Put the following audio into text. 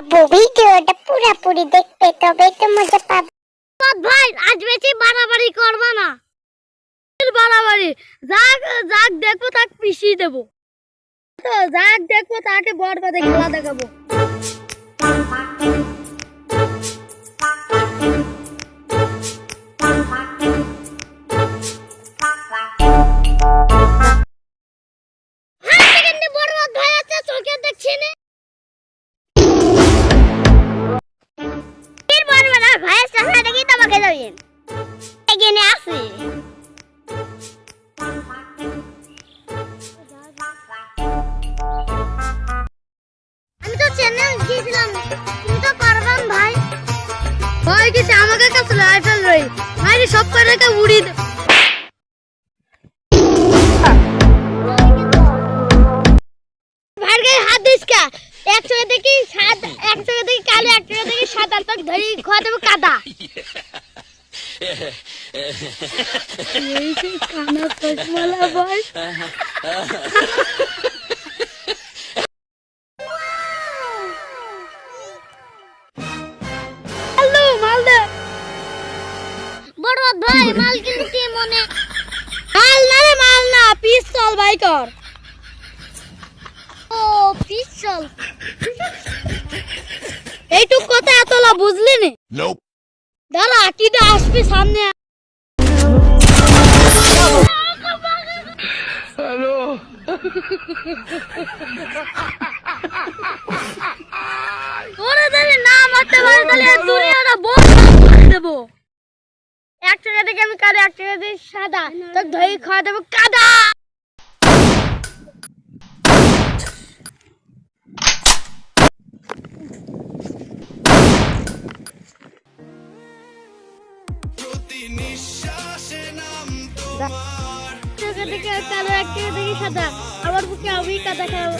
বাবু ভিডিওটা পুরোপুরি দেখতে তবে তো মজা পাবে। ভাই, আজ বেশি বাড়াবাড়ি করবা না। বাড়াবাড়ি। যাক যাক দেখব তাক পিছিয়ে দেবো। তো যাক দেখব তাকে বড় বাদে খেলা দেখাবো। যাবেন এগিয়ে আসি আমি তো চ্যানেল গিয়েছিলাম তুমি তো পারবান ভাই। ভাই কিছু আমাকে কাছে রাইফেল রই ভাই সব করে উড়ি দে ভাইয়ের গায়ে হাত দিস কা? এক চোখে দেখি সাত এক চোখে দেখি কালো এক চোখে দেখি সাত আর তোকে ধরি খাওয়া দেবো কাদা। এই যে কানা চশমালা ভাই হ্যালো মালদা বড় ভাই মাল কিন্তু কি মনে মাল না রে মাল না পিস্তল ভাই কর। ও পিস্তল এইটুক কথা এতলা বুঝলি নি. দাঁড়া কিটা আসবে সামনে? ওরে দাঁড়ে না মারতে পারে তাহলে দুনিয়াটা বড় করে দেবো। এক টাকা থেকে আমি কাদা এক টাকা দিয়ে সাদা। তোকে ধরে খাওয়া দেবো কাদা। টাকা থেকে কালো এক থেকে সাদা। আমার বুকে আমি কাদা খাওয়া